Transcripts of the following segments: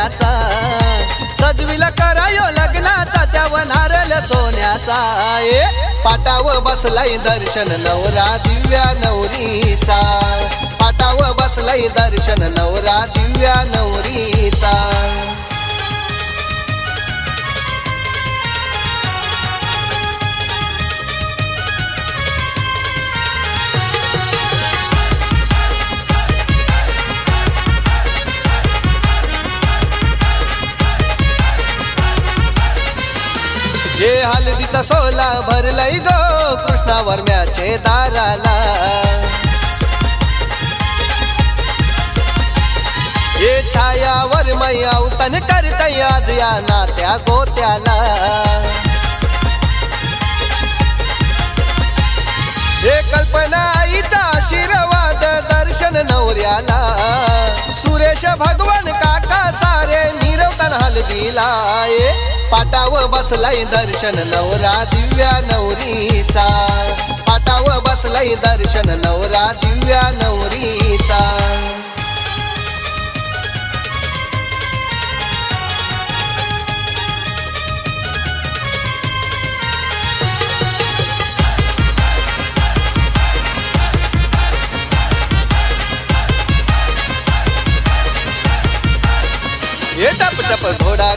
सोन्याचा. सजविला करायो लग्नाचा त्या वनारल सोन्याचा. ए पाटाव बसलाय दर्शन नवरा दिव्या नवरीचा. पाटाव बसलाय दर्शन नवरा दिव्या नवरीचा. हे हलदीचा सोला भरलय गो कृष्णावर म्याचे दाराला. हे छायावर मै अवतन करतय आज या नात्या गोत्याला. हे कल्पना आईचा आशीर्वाद दर्शन नवऱ्याला. सुरेश भगवान काका सारे मिरवताना हलदीला ए पाटाव बसलाय दर्शन नवरा दिव्या नवरीचा. पाटाव बसलाय दर्शन नवरा दिव्या नवरीचा.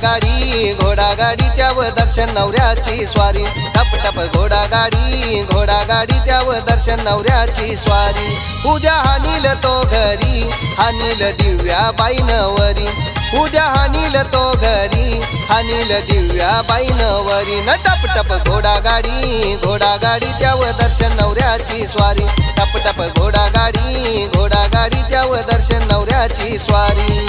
गाडी घोडा गाडी त्यावर दर्शन नवऱ्याची स्वारी. टप टप घोडा गाडी घोडा गाडी त्यावर दर्शन नवऱ्याची स्वारी. उद्या हानील तो घरी हानील दिव्या बाईनवरी उद्या हानील तो घरी हानील दिव्या बाईनवरी न टप टप घोडा गाडी घोडा गाडी त्यावर दर्शन नवऱ्याची स्वारी. टप टप घोडा गाडी घोडा गाडी त्यावर दर्शन नवऱ्याची स्वारी.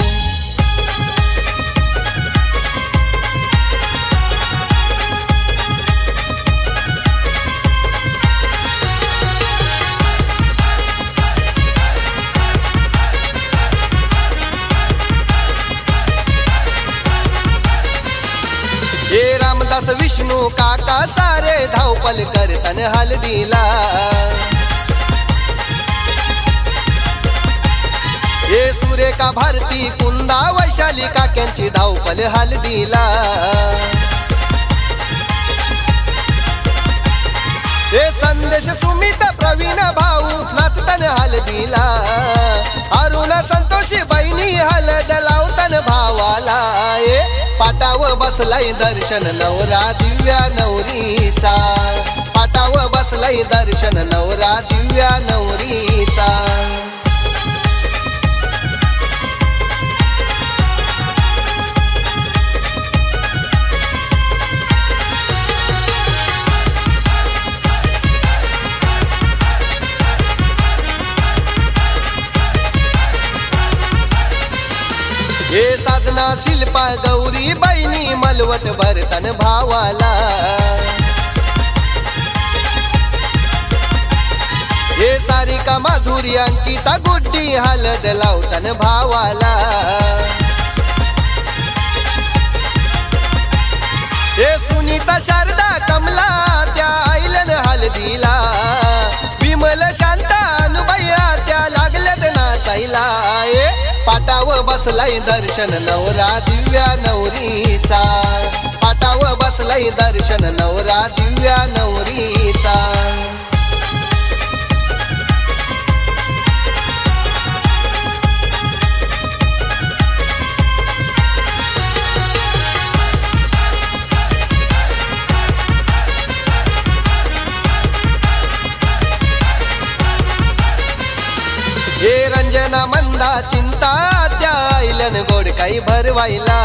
रामदास विष्णू काका सारे धावपल करतन हलदीला. हे सुरेखा भारती कुंदा वैशाली काक्यांची धावपल हलदीला. हे संदेश सुमित प्रवीण भाऊ नाचतन हलदीला. पाटाव बसलाय दर्शन नवरा दिव्या नवरीचा. पाटाव बसलाय दर्शन नवरा शिल्पा गौरी बहिणी मलवट भरतन भावाला. हे सारिका माधुरी अंकिता गुड्डी हलद लावतन भावाला. हे सुनीता शारदा कमला त्या आईलन हलदीला. विमल शांता पाटाव बसलाय दर्शन नवरा दिव्या नवरीचा. पाटाव बसलाय दर्शन नवरा दिव्या नवरीचा. काही भरवायला.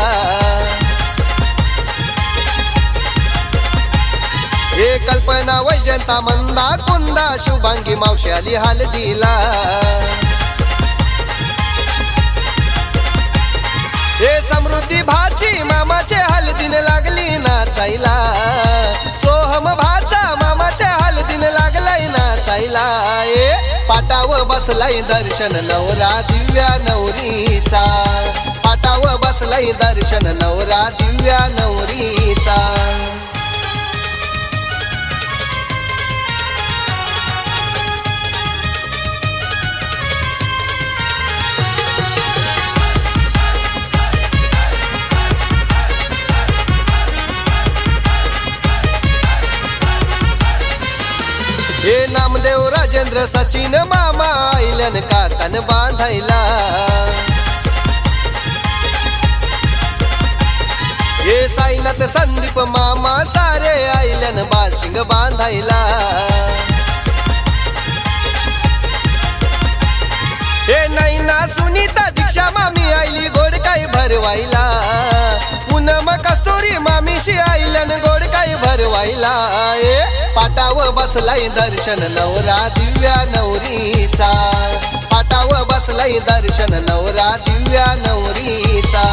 हे कल्पना वैजंता मंदा कुंदा शुभांगी मावशी आली हलदीला हे समृद्धी भाची मामाचे हलदीन लागली नाचायला सोहम भाचा मामाच्या हलदीन लागलाय नाचायला ए पाटाव बसलाय दर्शन नवरा दिव्या नवरीचा. नाव बसलय दर्शन नवरा दिव्या नवरीचा. हे नामदेव राजेंद्र सचिन मामा आईल्यान काकन बांधायला? येत संदीप मामा सारे आईलन बाशिंग बांधायला. हे नैना सुनीता दीक्षा मामी आईली गोड काही भरवायला. पूनम कस्तुरी मामीशी आईल्यान गोड काही भरवायला. पाटाव बसलाय दर्शन नवरा दिव्या नवरीचा. पाटाव बसलाय दर्शन नवरा दिव्या नवरीचा.